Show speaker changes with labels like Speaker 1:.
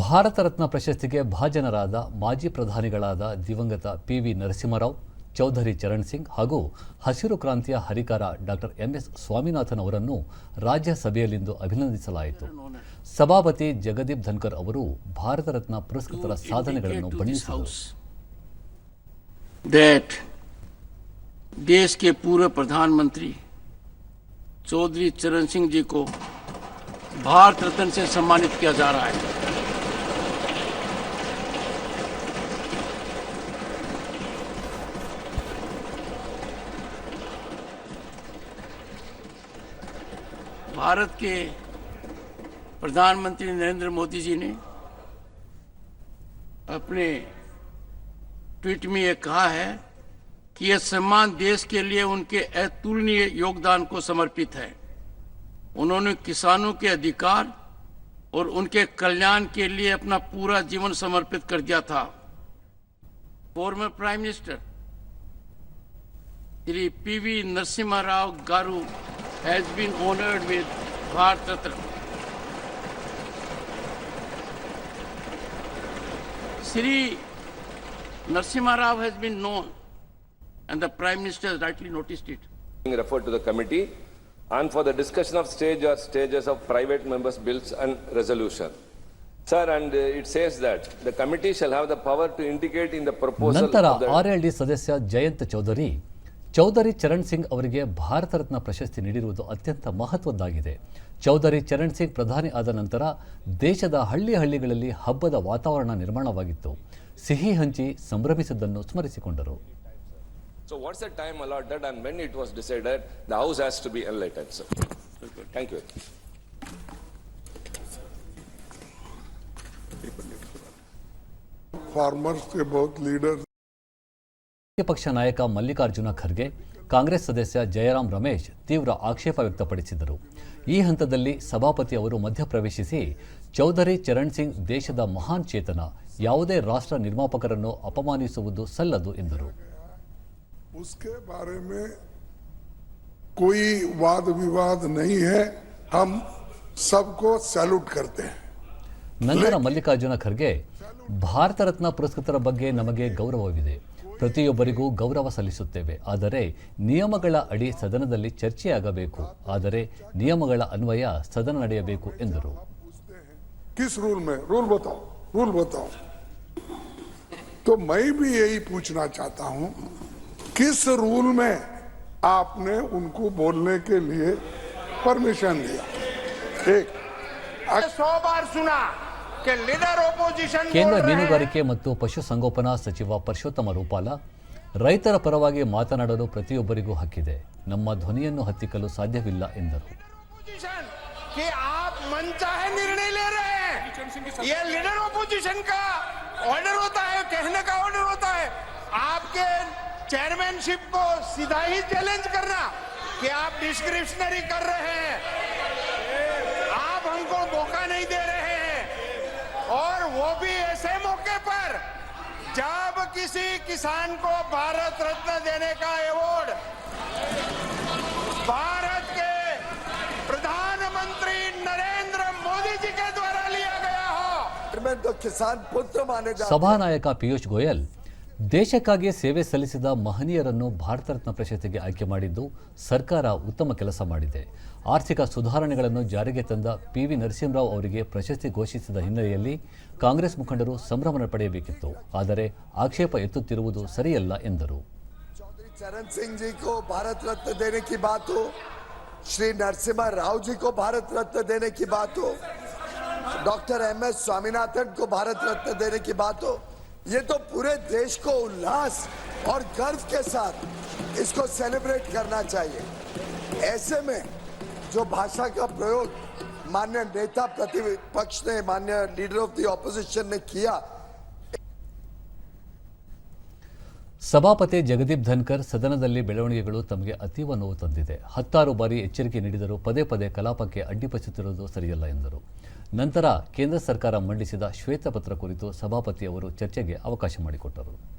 Speaker 1: ಭಾರತ ರತ್ನ ಪ್ರಶಸ್ತಿಗೆ ಭಾಜನರಾದ ಮಾಜಿ ಪ್ರಧಾನಿಗಳಾದ ದಿವಂಗತ ಪಿ ವಿ ನರಸಿಂಹರಾವ್ ಚೌಧರಿ ಚರಣ್ ಸಿಂಗ್ ಹಾಗೂ ಹಸಿರು ಕ್ರಾಂತಿಯ ಹರಿಕಾರ ಡಾಕ್ಟರ್ ಎಂಎಸ್ ಸ್ವಾಮಿನಾಥನ್ ಅವರನ್ನು ರಾಜ್ಯಸಭೆಯಲ್ಲಿಂದು ಅಭಿನಂದಿಸಲಾಯಿತು ಸಭಾಪತಿ ಜಗದೀಪ್ ಧನ್ಕರ್ ಅವರು ಭಾರತ ರತ್ನ ಪುರಸ್ಕೃತರ ಸಾಧನೆಗಳನ್ನು
Speaker 2: indicate to this
Speaker 1: ಬಣ್ಣಿಸಿದರು
Speaker 2: house that देश के पूर्व प्रधानमंत्री चौधरी चरण सिंह जी को भारत रत्न से सम्मानित किया जा रहा है भारत के प्रधानमंत्री नरेंद्र मोदी जी ने अपने ट्वीट में ये कहा है कि यह सम्मान देश के लिए उनके अतुलनीय योगदान को समर्पित है। उन्होंने किसानों के अधिकार और उनके कल्याण के लिए अपना पूरा जीवन समर्पित कर दिया था। Former prime minister Shri PV Narasimha Rao garu has been honored with Bharat Ratna. Sri Narasimha Rao has been known and the Prime Minister has rightly noticed it.
Speaker 3: Being referred to the committee and for the discussion of stage or stages of private members' bills and resolution. Sir, and uh, it says that the committee shall have the power to indicate in the proposal.
Speaker 1: ನಂತರ
Speaker 3: R L
Speaker 1: D ಸದಸ್ಯ ಚೌಧರಿ ಚರಣ್ ಸಿಂಗ್ ಅವರಿಗೆ ಭಾರತ ರತ್ನ ಪ್ರಶಸ್ತಿ ನೀಡಿರುವುದು ಅತ್ಯಂತ ಮಹತ್ವದ್ದಾಗಿದೆ. ಚೌಧರಿ ಚರಣ್ ಸಿಂಗ್ ಪ್ರಧಾನಿ ಆದ ನಂತರ ದೇಶದ ಹಳ್ಳಿ ಹಳ್ಳಿಗಳಲ್ಲಿ ಹಬ್ಬದ ವಾತಾವರಣ ನಿರ್ಮಾಣವಾಗಿತ್ತು. ಸಿಹಿ ಹಂಚಿ ಸಂಭ್ರಮಿಸಿದ್ದನ್ನು ಸ್ಮರಿಸಿಕೊಂಡರು.
Speaker 3: ಸೊ ವಾಟ್ಸ್ the
Speaker 4: ಟೈಮ್
Speaker 1: ಪಕ್ಷ ನಾಯಕ ಮಲ್ಲಿಕಾರ್ಜುನ ಖರ್ಗೆ ಕಾಂಗ್ರೆಸ್ ಸದಸ್ಯ ಜಯರಾಮ್ ರಮೇಶ್ ತೀವ್ರ ಆಕ್ಷೇಪ ವ್ಯಕ್ತಪಡಿಸಿದರು ಈ ಹಂತದಲ್ಲಿ ಸಭಾಪತಿ ಅವರು ಮಧ್ಯಪ್ರವೇಶಿಸಿ ಚೌಧರಿ ಚರಣ್ ಸಿಂಗ್ ದೇಶದ ಮಹಾನ್ ಚೇತನ ಯಾವುದೇ ರಾಷ್ಟ್ರ ನಿರ್ಮಾಪಕರನ್ನು ಅಪಮಾನಿಸುವುದು ಸಲ್ಲದು ಎಂದರು
Speaker 4: उसके बारे में कोई वाद विवाद नहीं है हम सबको सैल्यूट करते हैं
Speaker 1: ನಂತರ ಮಲ್ಲಿಕಾರ್ಜುನ ಖರ್ಗೆ ಭಾರತ ರತ್ನ ಪುರಸ್ಕೃತರ ಬಗ್ಗೆ ನಮಗೆ ಗೌರವವಿದೆ ಪ್ರತಿಯೊಬ್ಬರಿಗೂ ಗೌರವ ಸಲ್ಲಿಸುತ್ತೇವೆ ಆದರೆ ನಿಯಮಗಳ ಅಡಿ ಸದನದಲ್ಲಿ ಚರ್ಚೆಯಾಗಬೇಕು ಆದರೆ ನಿಯಮಗಳ ಅನ್ವಯ ಸದನ ನಡೆಯಬೇಕು ಎಂದರು
Speaker 4: किस रूल में रूल बताओ रूल बताओ तो मैं भी यही पूछना चाहता हूं किस रूल में आपने उनको बोलने के लिए परमिशन दिया एक
Speaker 5: सौ बार सुना कि लीडर ओपोजिशन
Speaker 1: ಕೇಂದ್ರ ಮೀನುಗಾರಿಕೆ ಮತ್ತು ಪಶುಸಂಗೋಪನಾ ಸಚಿವ ಪರಶೋತ್ತಮ ರೂಪಾಲ ರೈತರ ಪರವಾಗಿ ಮಾತನಾಡಲು ಪ್ರತಿಯೊಬ್ಬರಿಗೂ ಹಕ್ಕಿದೆ ನಮ್ಮ ಧ್ವನಿಯನ್ನು ಹತ್ತಿಕ್ಕಲು ಸಾಧ್ಯವಿಲ್ಲ ಎಂದರು
Speaker 5: ओपोजिशन कि आप मनचाहे निर्णय ले रहे हैं ये लीडर ओपोजिशन का ऑर्डर होता है कहने का ऑर्डर होता है आपके चेयरमैनशिप को सीधा ही चैलेंज करना कि आप डिस्क्रिप्शनरी कर रहे हैं आप हमको मौका नहीं दे रहे हैं और वो भी ऐसे मौके पर जब किसी किसान को भारत रत्न देने का अवार्ड भारत के प्रधानमंत्री नरेंद्र मोदी जी के द्वारा लिया गया हो।
Speaker 6: तो किसान पुत्र माने
Speaker 1: सभानायक पीयूष गोयल ದೇಶಕ್ಕಾಗಿ ಸೇವೆ ಸಲ್ಲಿಸಿದ ಮಹನೀಯರನ್ನು ಭಾರತ ರತ್ನ ಪ್ರಶಸ್ತಿಗೆ ಆಯ್ಕೆ ಮಾಡಿದ್ದು ಸರ್ಕಾರ ಉತ್ತಮ ಕೆಲಸ ಮಾಡಿದೆ. ಆರ್ಥಿಕ ಸುಧಾರಣೆಗಳನ್ನು ಜಾರಿಗೆ ತಂದ ಪಿ ವಿ ನರಸಿಂಹರಾವ್ ಅವರಿಗೆ ಪ್ರಶಸ್ತಿ ಘೋಷಿಸಿದ ಹಿನ್ನೆಲೆಯಲ್ಲಿ ಕಾಂಗ್ರೆಸ್ ಮುಖಂಡರು ಸಂಭ್ರಮನ ಪಡೆಯಬೇಕಿತ್ತು. ಆದರೆ ಆಕ್ಷೇಪ ಎತ್ತುತ್ತಿರುವುದು ಸರಿಯಲ್ಲ ಎಂದರು.
Speaker 6: ಚೌಧರಿ ಚರಣ್ ಸಿಂಗ್ ಜಿ ಕೋ ಭಾರತ ರತ್ನ ದೇನೆ ಬಾತು. ಶ್ರೀ ನರಸಿಂಹ ರಾವ್ ಜಿ ಕೋ ಭಾರತ ರತ್ನ ದೇನೆ ಬಾತು. ಡಾಕ್ಟರ್ ಎಂ ಎಸ್ ಸ್ವಾಮಿನಾಥನ್ ಕೋ ಭಾರತ ರತ್ನ ದೇನೆ ಬಾತು. ये तो पूरे देश को उल्लास और गर्व के साथ इसको सेलिब्रेट करना चाहिए। ऐसे में जो भाषा का प्रयोग मान्य नेता प्रतिपक्ष ने मान्य लीडर ऑफ़ द ऑपोजिशन ने किया
Speaker 1: ಸಭಾಪತಿ ಜಗದೀಪ್ ಧನ್ಕರ್ ಸದನದಲ್ಲಿ ಬೆಳವಣಿಗೆಗಳು ತಮಗೆ ಅತೀವ ನೋವು ತಂದಿದೆ. ಹತ್ತಾರು ಬಾರಿ ಎಚ್ಚರಿಕೆ ನೀಡಿದರೂ ಪದೇ ಪದೇ ಕಲಾಪಕ್ಕೆ ಅಡ್ಡಿಪಡಿಸುತ್ತಿರುವುದು ಸರಿಯಲ್ಲ ಎಂದರು. ನಂತರ ಕೇಂದ್ರ ಸರ್ಕಾರ ಮಂಡಿಸಿದ ಶ್ವೇತಪತ್ರ ಕುರಿತು ಸಭಾಪತಿ ಅವರು ಚರ್ಚೆಗೆ ಅವಕಾಶ ಮಾಡಿಕೊಟ್ಟರು.